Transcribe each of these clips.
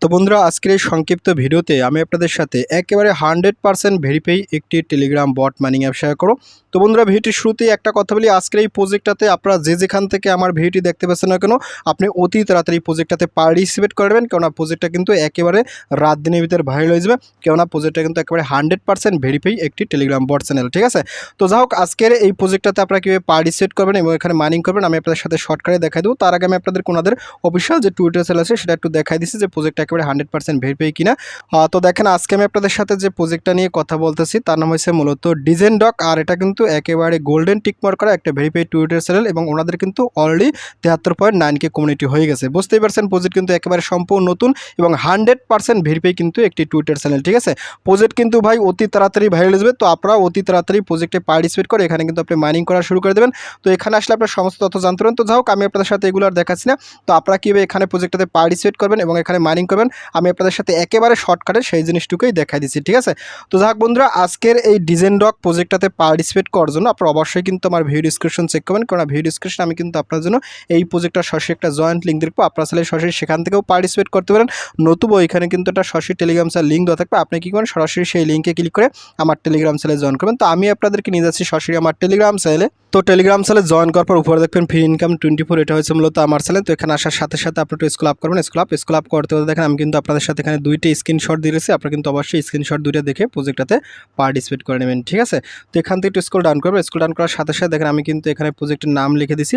তো বন্ধুরা, আজকের এই সংক্ষিপ্ত ভিডিওতে আমি আপনাদের সাথে একেবারে হান্ড্রেড পার্সেন্ট ভেরিফাই একটি Telegram bot mining app share করো তো বন্ধুরা, ভিডিওটির শুরুতেই একটা কথা বলি, আজকের এই প্রজেক্টটাতে আপনারা যে যেখান থেকে আমার ভিডিওটি দেখতে পাচ্ছেন না কেন, আপনি অতি তাড়াতাড়ি প্রজেক্টটাতে পার্টিসিপেট করবেন কেননা প্রজেক্টটা কিন্তু একেবারে রাত দিনের ভিতরে ভাইরাল হয়ে যাবে, কেননা প্রজেক্টটা কিন্তু একেবারে হান্ড্রেড পার্সেন্ট ভেরিফাই একটি টেলিগ্রাম বট চ্যানেল ঠিক আছে? তো যা হোক, আজকের এই প্রজেক্টটাতে আপনারা কীভাবে পার্টিসিপেট করবেন এবং এখানে মাইনিং করবেন, আমি আপনাদের সাথে শর্টকাটে দেখাই দেবো। তার আগে আমি আপনাদের কোনাদের অফিসিয়াল যে টুইটার চ্যানেল আছে, সেটা একটু দেখাই দিচ্ছি যে প্রজেক্টটা একেবারে হান্ড্রেড পার্সেন্ট ভেরিফাই কিনা। তো দেখেন, আজকে আমি আপনাদের সাথে যে প্রজেক্টটা নিয়ে কথা বলতেছি, তার নাম হচ্ছে মূলত ডিজেন ডক আর এটা কিন্তু একেবারে গোল্ডেন টিকমার করা একটা ভেরিফাই টুইটার চ্যানেল এবং ওনাদের কিন্তু অলরেডি তেহাত্তর পয়েন্ট নাইন কে কমিউনিটি হয়ে গেছে। বুঝতেই পারছেন প্রজেক্ট কিন্তু একেবারে সম্পূর্ণ নতুন এবং হান্ড্রেড পার্সেন্ট ভেরিফাই কিন্তু একটি টুইটার চ্যানেল ঠিক আছে? প্রজেক্ট কিন্তু ভাই অতি তাড়াতাড়ি ভাইরাল আসবে তো আপনারা অতি তাড়াতাড়ি প্রজেক্টে পার্টিসিপেট করে এখানে কিন্তু আপনি মাইনিং করা শুরু করে দেবেন। তো এখানে আসলে আপনার সমস্ত তথ্য জানতে পারেন। তো যাই হোক, আমি আপনাদের সাথে এগুলো আর দেখাচ্ছি না। তো আপনারা কীভাবে এখানে প্রজেক্টটাতে পার্টিসিপেট করবেন এবং এখানে মাইনিং করবেন, আমি আপনাদের সাথে একেবারে শর্টকাটে সেই জিনিসটুকুই দেখাই দিচ্ছি, ঠিক আছে? তো যাক বন্ধুরা, আজকের এই ডিজেন ডক প্রজেক্টটাতে পার্টিসিপেট করার জন্য আপনারা অবশ্যই কিন্তু আমার ভিডিও ডিসক্রিপশন চেক করবেন কারণ ভিডিও ডিসক্রিপশন আমি কিন্তু আপনার জন্য এই প্রজেক্টটার সরাসরি একটা জয়েন্ট লিঙ্ক দেখব আপনারা চাইলে সরাসরি সেখান থেকেও পার্টিসিপেট করতে পারেন। নতুবা এখানে কিন্তু একটা সরাসরি টেলিগ্রাম চ্যানেল লিঙ্ক দেওয়া থাকবে, আপনি কী করেন সরাসরি সেই লিঙ্কে ক্লিক করে আমার টেলিগ্রাম চ্যানেলে জয়েন করবেন। তো আমি আপনাদেরকে নিয়ে যাচ্ছি সরাসরি আমার টেলিগ্রাম চ্যানেলে তো টেলিগ্রাম চ্যানেলে জয়েন করার পর উপরে দেখবেন ফ্রি ইনকাম টোয়েন্টি ফোর এটা হয়েছে মূলত আমার চ্যানেল তো এখানে আসার সাথে সাথে আপনি একটু স্কুল আপ করবেন। স্কুল আপ স্কুল আপ করতে করতে দেখেন আমি কিন্তু আপনাদের সাথে এখানে দুইটি স্ক্রিনশট দিয়েছি। আপনারা কিন্তু অবশ্যই স্ক্রিনশট দুইটা দেখে প্রজেক্টটাতে পার্টিসিপেট করে নেবেন, ঠিক আছে? তো এখান থেকে একটু স্কুল ডাউন করবেন। স্কুল ডাউন করার সাথে সাথে দেখেন আমি কিন্তু এখানে প্রজেক্টের নাম লিখে দিছি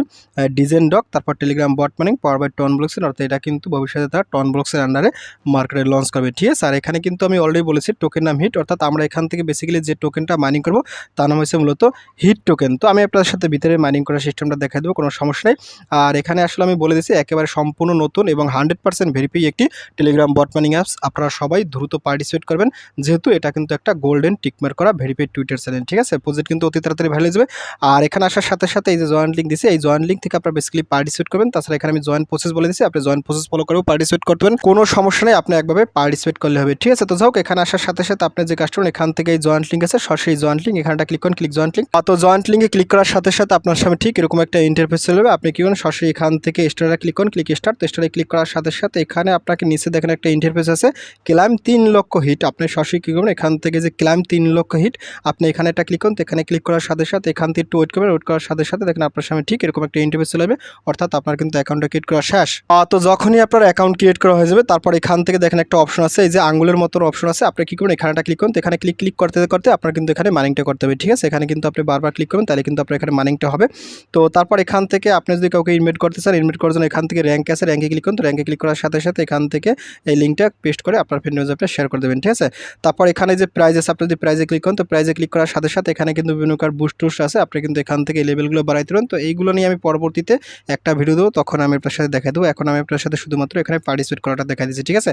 ডিজেন ডক তারপর Telegram bot mining power by ton ব্লকসের অর্থাৎ এটা কিন্তু ভবিষ্যতে তারা টন ব্লকসের আন্ডারে মার্কেটে লঞ্চ করবে, ঠিক আছে? আর এখানে কিন্তু আমি অলরেডি বলেছি টোকেন নাম হিট অর্থাৎ আমরা এখান থেকে বেসিক্যালি যে টোকেনটা মাইনিং করব, তার নাম হচ্ছে মূলত হিট টোকেন তো আমি আপনাদের সাথে ভিতরে মাইনিং করার সিস্টেমটা দেখা দেবো, কোনো সমস্যা নেই। আর এখানে আসলে আমি বলে দিচ্ছি একেবারে সম্পূর্ণ নতুন এবং হান্ড্রেড পার্সেন্ট ভেরিফাই একটি টেলিগ্রাম বট মাইনিং অ্যাপস আপনারা সবাই দ্রুত পার্টিসিপেট করবেন, যেহেতু এটা কিন্তু একটা গোল্ডেন টিকমার করা ভেরিফাইড টুইটার চ্যানেল ঠিক আছে? প্রজেক্ট কিন্তু অতি তাড়াতাড়ি ভালো যাবে। আর এখানে আসার সাথে সাথে এই যে জয়েন্ট লিঙ্ক দিছি এই জয়েন্ট লিঙ্ক থেকে আপনারা বেসিক্যালি পার্টিসিপেট করবেন। তাছাড়া এখানে আমি জয়েন্ট প্রসেস বলে দিচ্ছি আপনি জয়েন্ট প্রসেস ফলো করেও পার্টিসিপেট করতে পারেন। কোনো সমস্যা নেই, আপনি একভাবে পার্টিসিপেট করলে হবে, ঠিক আছে? তো যাই হোক, এখানে আসার সাথে সাথে আপনি যে কাস্টমার এখান থেকে এই জয়েন্ট লিঙ্ক আছে, সরাসরি জয়েন্ট লিঙ্ক এখানটা ক্লিক করুন ক্লিক জয়েন্ট লিঙ্ক তো জয়েন্ট লিঙ্কে ক্লিক করার সাথে সাথে আপনার সামনে ঠিক এরকম একটা ইন্টারফেস চলে যাবে। আপনি কি করুন, সরাসরি এখান থেকে স্টারে ক্লিক করুন ক্লিক স্টার তো স্টারে ক্লিক করার সাথে সাথে এখানে আপনাকে নিচে দেখেন একটা ইন্টারফেস আছে ক্লাইম তিন লক্ষ হিট আপনি সরাসরি কী করবেন, এখান থেকে যে ক্লাইম তিন লক্ষ হিট আপনি এখানে একটা ক্লিক করুন তো এখানে ক্লিক করার সাথে সাথে এখান থেকে একটু ওয়েট করবেন ওয়েট করার সাথে সাথে দেখেন আপনার সামনে ঠিক এরকম একটা ইন্টারফেস চলে যাবে। অর্থাৎ আপনার কিন্তু অ্যাকাউন্টটা ক্রিয়েট করা শেষ। তো যখনই আপনার অ্যাকাউন্ট ক্রিয়েট করা হয়ে যাবে, তারপর এখান থেকে দেখেন একটা অপশন আছে, এই যে আঙ্গুলের মতো অপশন আছে, আপনি কী করবেন এখানেটা ক্লিক করুন, তো এখানে ক্লিক ক্লিক করতে করতে আপনার কিন্তু এখানে মানিংটা করতে হবে, ঠিক আছে? এখানে কিন্তু আপনি বারবার ক্লিক করবেন, তাহলে কিন্তু আপনার এখানে মানিংটা হবে। তো তারপর এখান থেকে আপনি যদি কাউকে ইনভাইট করতে চান ইনভাইট করার জন্য এখান থেকে র্যাঙ্ক আছে র্যাঙ্কে ক্লিক করুন। তো র্যাঙ্কে ক্লিক করার সাথে সাথে এখান থেকে এই লিঙ্কটা পেস্ট করে আপনার ফ্রেন্ড আপনি শেয়ার করে দেবেন, ঠিক আছে? তারপর এখানে যে প্রাইজ আছে, আপনি যদি প্রাইজে ক্লিক করেন, তো প্রাইজে ক্লিক করার সাথে সাথে এখানে কিন্তু বিভিন্ন কার বুস্ট টুস্ট আছে। আপনি কিন্তু এখান থেকে লেভেলগুলো বাড়াইতে পারেন। তো এইগুলো নিয়ে আমি পরবর্তীতে একটা ভিডিও দেবো। তখন আমি আপনার সাথে দেখা দেবো। এখন আমি আপনার সাথে শুধুমাত্র এখানে পার্টিসিপেট করাটা দেখা দিচ্ছি, ঠিক আছে?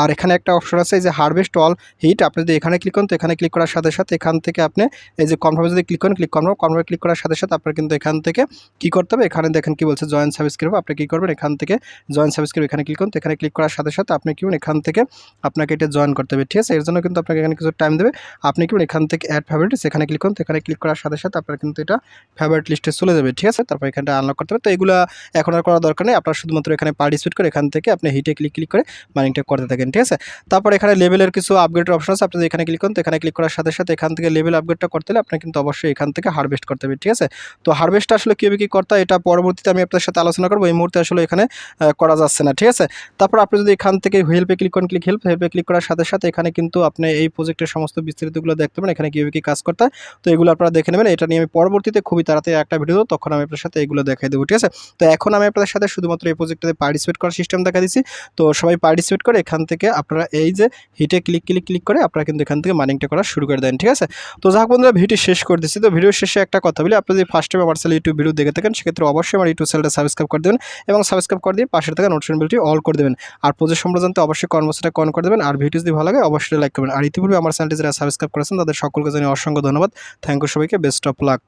আর এখানে একটা অপশন আছে যে হারভেস্ট অল হিট আপনি যদি এখানে ক্লিক করেন, তো এখানে ক্লিক করার সাথে সাথে এখান থেকে আপনি এই যে কনফার্মে যদি ক্লিক করেন ক্লিক কনফার্ম কনফার্মে ক্লিক করার সাথে সাথে, আপনার কিন্তু এখান থেকে কি করতে হবে? এখানে দেখেন কি বলছে জয়েন্ট সাবস্ক্রাইব আপনি কি করবেন? এখান থেকে জয়েন সাবস্ক্রাইব এখানে ক্লিক করুন। এখানে ক্লিক করার সাথে সাথে আপনি কি এখান থেকে আপনাকে এটা জয়েন করতে হবে, ঠিক আছে? এর জন্য কিন্তু আপনাকে এখানে কিছু টাইম দেবে। আপনি কি এখান থেকে অ্যাড ফেভারিটস এখানে ক্লিক করুন। এখানে ক্লিক করার সাথে সাথে আপনার কিন্তু এটা ফেভারিট লিস্টে চলে যাবে, ঠিক আছে? তারপর এখানটা আনলক করতে হবে। তো এগুলো এখন আর করার দরকার নেই। আপনার শুধুমাত্র এখানে পার্টিসিপেট করে এখান থেকে আপনি হিটে ক্লিক ক্লিক করে মাইনিংটা করতে থাকেন, ঠিক আছে? তারপর এখানে লেভেলের কিছু আপগ্রেডের অপশন আছে। আপনি এখানে ক্লিক করুন এখানে ক্লিক করার সাথে সাথে এখান থেকে লেভেল আপগ্রেডটা করতে হলে আপনার কিন্তু অবশ্যই এখান থেকে হারভেস্ট করতে হবে, ঠিক আছে? তো হারভেস্টটা আসলে কীভাবে কী করতে এটা পরবর্তীতে আমি আপনার সাথে আলোচনা করব। এই মুহূর্তে আসলে এখানে করা যাচ্ছে না, ঠিক আছে? তারপর আপনি যদি এখান থেকে হেল্পে ক্লিক করেন ক্লিক হেল্প হেল্পে ক্লিক করার সাথে সাথে এখানে কিন্তু আপনি এই প্রজেক্টের সমস্ত বিস্তারিতগুলো দেখতে পাবেন এখানে কীভাবে কী কাজ করতে হয়। তো এগুলো আপনারা দেখে নেবেন। এটা নিয়ে আমি পরবর্তীতে খুবই তাড়াতাড়ি একটা ভিডিও তখন আমি আপনার সাথে এগুলো দেখাই দেবো, ঠিক আছে? তো এখন আমি আপনাদের সাথে শুধুমাত্র এই প্রজেক্টটাতে পার্টিসিপেট করার সিস্টেম দেখা দিচ্ছি। তো সবাই পার্টিসিপেট করে এখান থেকে আপনারা এই যে হিটে ক্লিক ক্লিক ক্লিক করে আপনারা কিন্তু এখান থেকে মাইনিংটা করা শুরু করে দেন, ঠিক আছে? তো যাক বন্ধুরা ভিডিও শেষ করে দিচ্ছি। তো ভিডিও শেষে একটা কথা বলি আপনি যদি ফার্স্ট টাইম আমার চ্যানেল ইউটিউব ভিডিও দেখে থাকেন, সেক্ষেত্রে অবশ্যই আমার ইউটিউব চ্যানেলটা সাবস্ক্রাইব করে দেবেন এবং সাবস্ক্রাইব করে দিয়ে পাশে থাকা নোটিফিকেশন বিলটি অল করে দেবেন। আর প্রজেক্ট সম্পর্কে জানতে অবশ্যই কর্মসূচিটা কন করে দেবেন। আর ভিডিও যদি ভালো লাগে, অবশ্যই লাইক করবেন। আর ইতিপূর্বে আমার চ্যানেলটি যারা সাবস্ক্রাইব করেছেন, তাদের সকলকে জানিয়ে অসংখ্য ধন্যবাদ। থ্যাংক ইউ সবাইকে। Best of luck